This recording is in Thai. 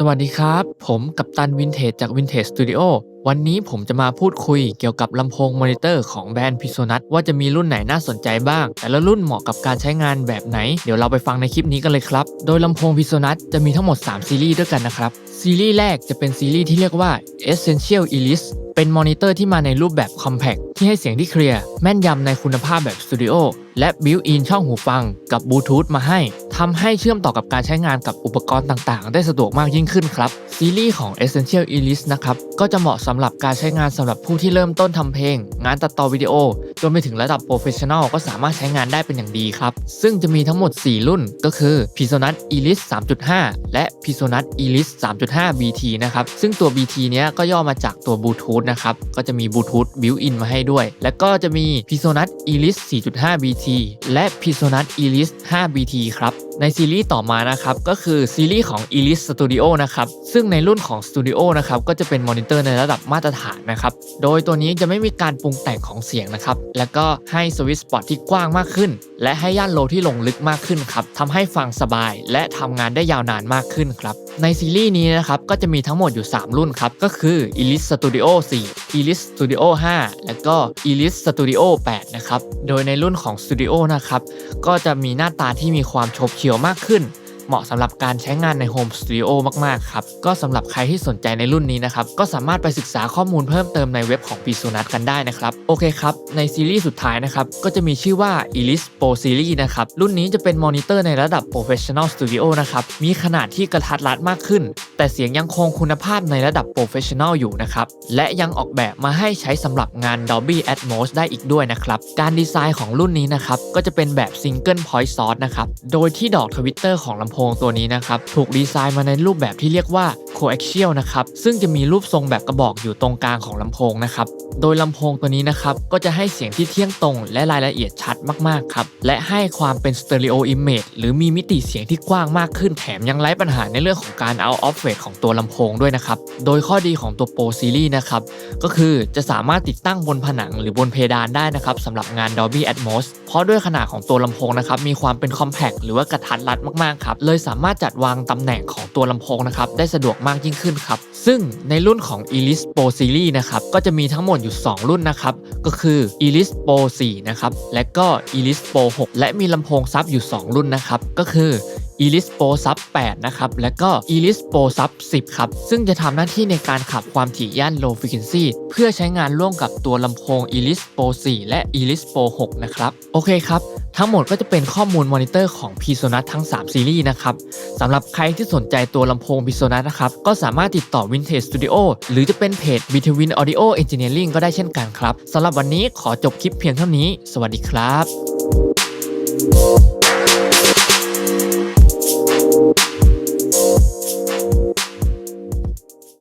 สวัสดีครับ ผมกัปตันวินเทจจาก Vintage Studio วันนี้ผมจะมาพูดคุยเกี่ยวกับลำโพงมอนิเตอร์ของแบรนด์ Pisonat ว่าจะมีรุ่นไหนน่าสนใจบ้าง แต่ละรุ่นเหมาะกับการใช้งานแบบไหน เดี๋ยวเราไปฟังในคลิปนี้กันเลยครับ โดยลำโพง Pisonat จะมีทั้งหมด 3 ซีรีส์ด้วยกันนะครับ ซีรีส์แรกจะเป็นซีรีส์ที่เรียกว่า Essential Elise เป็นมอนิเตอร์ที่มาในรูปแบบ Compact ที่ให้เสียงที่เคลียร์แม่นยำในคุณภาพแบบสตูดิโอและบิวอินช่องหูฟังกับบลูทูธมาให้ทำให้เชื่อมต่อกับการใช้งานกับอุปกรณ์ต่างๆ ได้สะดวกมากยิ่งขึ้นครับ ซีรีส์ของ Essential Elise นะครับ ก็จะเหมาะสำหรับการใช้งานสำหรับผู้ที่เริ่มต้นทำเพลง งานตัดต่อวิดีโอ จนไปถึงระดับโปรเฟชชั่นอลก็สามารถใช้งานได้เป็นอย่างดีครับ ซึ่งจะมีทั้งหมด 4 รุ่นก็คือ Pisonat Elise 3.5 และ Pisonat Elise 3.5 BT นะครับซึ่งตัว BT เนี้ยก็ย่อมาจากตัวบลูทูธนะครับก็จะมีบลูทูธบิวอินมาให้ด้วย และก็จะมี Pisonat Elise 4.5 BT และ Pisonat Elise 5 BT ครับ ในซีรีส์ต่อมานะครับก็คือซีรีส์ของ Elise Studio นะครับซึ่งในรุ่นของ Studio นะครับก็จะเป็นมอนิเตอร์ในระดับมาตรฐานนะครับโดยตัวนี้จะไม่มีการปรุงแต่งของเสียงนะครับแล้วก็ให้สวิตช์สปอตที่กว้างมากขึ้น และให้ย่านโลที่ลงลึกมากขึ้นครับทำให้ฟังสบาย และทำงานได้ยาวนานมากขึ้นครับในซีรีส์นี้นะครับก็จะมีทั้งหมดอยู่ 3 รุ่นครับก็คือ Elise Studio 4 Elise Studio 5 แล้วก็ Elise Studio 8นะครับโดยในรุ่นของ Studio นะครับก็จะมีหน้าตาที่มีความโฉบเฉี่ยวมากขึ้น เหมาะสำหรับการใช้งานในโฮมสตูดิโอมากๆครับ ก็สำหรับใครที่สนใจในรุ่นนี้นะครับ ก็สามารถไปศึกษาข้อมูลเพิ่มเติมในเว็บของ p i s o n a t กันได้นะครับ โอเคครับ ในซีรีส์สุดท้ายนะครับ ก็จะมีชื่อว่า Elise Pro Series นะครับ รุ่นนี้จะเป็นมอนิเตอร์ในระดับ Professional Studio นะครับ มีขนาดที่กระทัดรัดมากขึ้น แต่เสียงยังคงคุณภาพในระดับ Professional อยู่นะครับ และยังออกแบบมาให้ใช้สำหรับงาน Dolby Atmos ได้อีกด้วยนะครับ การดีไซน์ของรุ่นนี้นะครับ ก็จะเป็นแบบ Single Point Source นะครับ โดยที่ดอกทวิตเตอร์ของลำโพงตัวนี้นะครับถูกดีไซน์มาในรูปแบบที่เรียกว่า coaxial นะครับซึ่งจะมีรูปทรงแบบกระบอกอยู่ตรงกลางของลำโพงนะครับโดยลำโพงตัวนี้นะครับก็จะให้เสียงที่เที่ยงตรง และรายละเอียดชัดมากๆครับและให้ความเป็น stereo image หรือมีมิติเสียงที่กว้างมากขึ้นแถมยังไร้ปัญหาในเรื่องของการ out of phase ของตัวลำโพงด้วยนะครับโดยข้อดีของตัว Pro Series นะครับก็คือจะสามารถติดตั้งบนผนังหรือบนเพดานได้นะครับสำหรับงาน Dolby Atmos เพราะด้วยขนาดของตัวลำโพงนะครับมีความเป็น compact หรือว่ากระทัดรัดมากๆครับเลยสามารถจัดวางตำแหน่งของตัวลำโพงนะครับได้สะดวกมากยิ่งขึ้นครับซึ่งในรุ่นของ Elise Pro Series นะครับก็จะมีทั้งหมดอยู่ 2 รุ่นนะครับก็คือ Elise Pro 4นะครับและก็ Elise Pro 6 และมีลำโพงซับอยู่ 2 รุ่นนะครับก็คือ Elise Pro Sub 8นะครับและก็ Elise Pro Sub 10 ครับ ซึ่งจะทำหน้าที่ในการขับความถี่ย่าน Low Frequency เพื่อใช้งานร่วมกับตัวลำโพง Elise Pro 4 และ Elise Pro 6 นะครับ โอเคครับ ทั้งหมดก็จะเป็นข้อมูลมอนิเตอร์ของ Pisonat ทั้ง 3 ซีรีส์นะครับสำหรับใครที่สนใจตัวลำโพง Pisonat นะครับก็สามารถติดต่อ Vintage Studio หรือจะเป็นเพจ Between Audio Engineering ก็ได้เช่นกันครับสำหรับวันนี้ขอจบคลิปเพียงเท่านี้ สวัสดีครับ